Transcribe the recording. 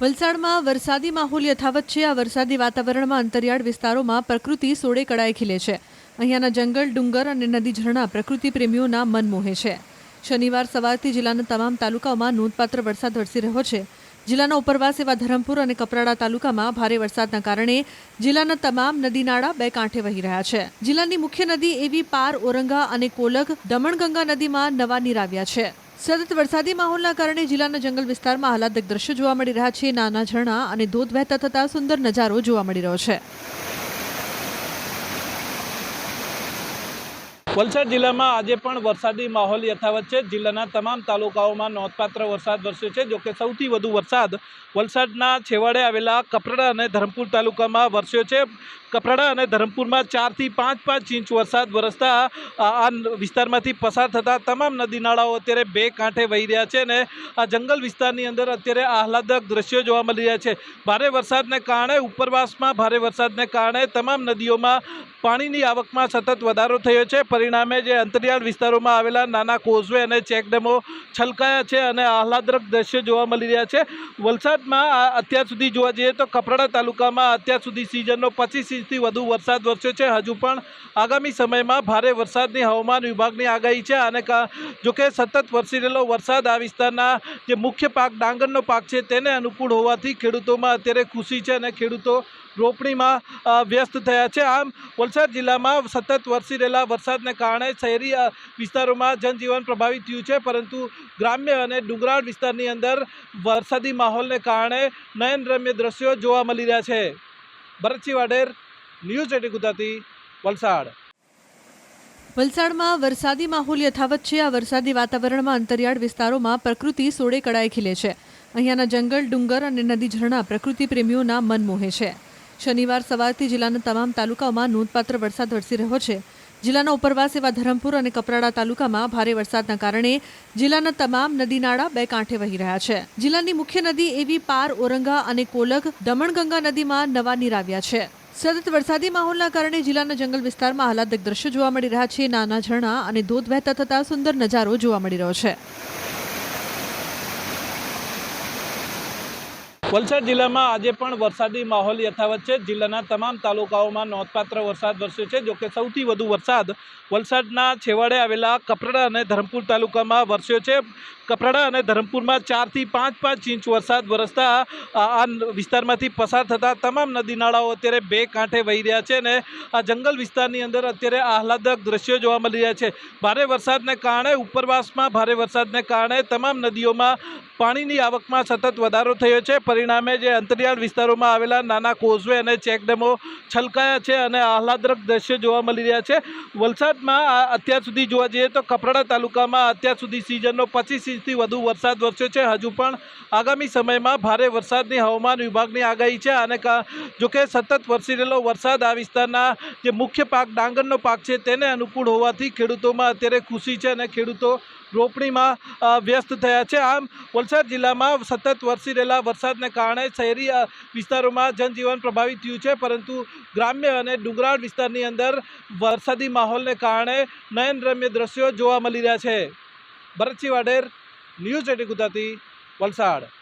વલસાડમાં વરસાદી માહોલ યથાવત છે. આ વરસાદી વાતાવરણમાં અંતરિયાળ વિસ્તારોમાં પ્રકૃતિ સોળે કળાએ ખીલે છે. અહીંયાના જંગલ, ડુંગર અને નદી ઝરણા પ્રકૃતિ પ્રેમીઓના મન મોહે છે. શનિવાર સવારથી જિલ્લાના તમામ તાલુકાઓમાં નોંધપાત્ર વરસાદ વરસી રહ્યો છે. જિલ્લાના ઉપરવાસ એવા ધરમપુર અને કપરાડા તાલુકામાં ભારે વરસાદના કારણે જિલ્લાના તમામ નદી નાળા બે કાંઠે વહી રહ્યા છે. જિલ્લાની મુખ્ય નદી એવી પાર ઓરંગા અને કોલક દમણગંગા નદીમાં નવા નીર આવ્યા છે. સતત વરસાદી માહોલના કારણે જિલ્લાના જંગલ વિસ્તારમાં આહલાદક દ્રશ્યો જોવા મળી રહ્યા છે. નાના ઝરણા અને ધોધ વહેતા થતા સુંદર નજારો જોવા મળી રહ્યો છે. વલસાડ જિલ્લામાં આજે પણ વરસાદી માહોલ યથાવત છે. જિલ્લાના તમામ તાલુકાઓમાં નોંધપાત્ર વરસાદ વરસ્યો છે, જોકે સૌથી વધુ વરસાદ વલસાડના છેવાડે આવેલા કપરાડા અને ધરમપુર તાલુકામાં વરસ્યો છે. કપરાડા અને ધરમપુરમાં ચારથી પાંચ પાંચ ઇંચ વરસાદ વરસતા આ વિસ્તારમાંથી પસાર થતા તમામ નદી નાળાઓ અત્યારે બે કાંઠે વહી રહ્યા છે અને આ જંગલ વિસ્તારની અંદર અત્યારે આહલાદક દ્રશ્યો જોવા મળી રહ્યા છે. ભારે વરસાદને કારણે ઉપરવાસમાં ભારે વરસાદને કારણે તમામ નદીઓમાં પાણીની આવકમાં સતત વધારો થયો છે. પરિણામે જે અંતરિયાળ વિસ્તારોમાં આવેલા નાના કોઝવે અને ચેકડેમો છલકાયા છે અને આહલાદક દ્રશ્યો જોવા મળી રહ્યા છે. વલસાડમાં અત્યાર સુધી જોવા જઈએ તો કપરાડા તાલુકામાં અત્યાર સુધી સિઝનનો પચીસ ઇંચથી વધુ વરસાદ વરસ્યો છે. હજુ પણ આગામી સમયમાં ભારે વરસાદની હવામાન વિભાગની આગાહી છે અને જોકે સતત વરસી રહેલો વરસાદ આ વિસ્તારના જે મુખ્ય પાક ડાંગરનો પાક છે તેને અનુકૂળ હોવાથી ખેડૂતોમાં અત્યારે ખુશી છે અને ખેડૂતો રોપણીમાં વ્યસ્ત થયા છે. આમ વલસાડ જિલ્લામાં સતત વરસી રહેલા વરસાદને કારણે શહેરી વિસ્તારોમાં જનજીવન પ્રભાવિત થયું છે. પરંતુ ગ્રામ્ય અને ડુંગરાળ વિસ્તારની અંદર વરસાદી માહોલને કારણે નયનરમ્ય દ્રશ્યો જોવા મળી રહ્યા છે. Bharatsinh Vader news at Gujarati, Valsad. વલસાડમાં વરસાદી માહોલ યથાવત છે. આ વરસાદી વાતાવરણમાં અંતરિયાળ વિસ્તારોમાં પ્રકૃતિ સોળે કળાએ ખીલે છે. અહીંયાના જંગલ, ડુંગર અને નદી ઝરણા પ્રકૃતિ પ્રેમીઓના મન મોહે છે. શનિવાર સવારથી જિલ્લાના તમામ તાલુકાઓમાં નોંધપાત્ર વરસાદ વરસી રહ્યો છે. જિલ્લાના ઉપરવાસ એવા ધરમપુર અને કપરાડા તાલુકામાં ભારે વરસાદના કારણે જિલ્લાના તમામ નદી નાળા બે કાંઠે વહી રહ્યા છે. જિલ્લાની મુખ્ય નદી એવી પાર ઓરંગા અને કોલક દમણગંગા નદીમાં નવા નીર આવ્યા છે. સતત વરસાદી માહોલના કારણે જિલ્લાના જંગલ વિસ્તારમાં આહલાદક દ્રશ્યો જોવા મળી રહ્યા છે. નાના ઝરણા અને ધોધ વહેતા થતા સુંદર નજારો જોવા મળી રહ્યો છે. વલસાડ જિલ્લામાં આજે પણ વરસાદી માહોલ યથાવત છે. જિલ્લાના તમામ તાલુકાઓમાં નોંધપાત્ર વરસાદ વરસ્યો છે. જોકે સૌથી વધુ વરસાદ વલસાડના છેવાડે આવેલા કપરાડા અને ધરમપુર તાલુકામાં વરસ્યો છે. કપરાડા અને ધરમપુરમાં ચારથી પાંચ પાંચ ઇંચ વરસાદ વરસતા આ વિસ્તારમાંથી પસાર થતા તમામ નદી નાળાઓ અત્યારે બે કાંઠે વહી રહ્યા છે અને આ જંગલ વિસ્તારની અંદર અત્યારે આહલાદક દ્રશ્યો જોવા મળી રહ્યા છે. ભારે વરસાદને કારણે ઉપરવાસમાં ભારે વરસાદને કારણે તમામ નદીઓમાં પાણીની આવકમાં સતત વધારો થયો છે. પરિણામે જે અંતરિયાળ વિસ્તારોમાં આવેલા નાના કોઝવે અને ચેકડેમો છલકાયા છે અને આહલાદરક દ્રશ્યો જોવા મળી રહ્યા છે. વલસાડમાં અત્યાર સુધી જોવા જઈએ તો કપરાડા તાલુકામાં અત્યાર સુધી સિઝનનો પચીસ ઇંચથી વધુ વરસાદ વરસ્યો છે. હજુ પણ આગામી સમયમાં ભારે વરસાદની હવામાન વિભાગની આગાહી છે અને જોકે સતત વરસી રહેલો વરસાદ આ વિસ્તારના જે મુખ્ય પાક ડાંગરનો પાક છે તેને અનુકૂળ હોવાથી ખેડૂતોમાં અત્યારે ખુશી છે અને ખેડૂતો રોપણીમાં વ્યસ્ત થયા છે. આમ વલસાડ જિલ્લામાં સતત વરસી રહેલા વરસાદને કારણે શહેરી વિસ્તારોમાં જનજીવન પ્રભાવિત થયું છે. પરંતુ ગ્રામ્ય અને ડુંગરાળ વિસ્તારની અંદર વરસાદી માહોલને કારણે નયનરમ્ય દ્રશ્યો જોવા મળી રહ્યા છે. Bharatsinh Vader news at Gujarati, Valsad.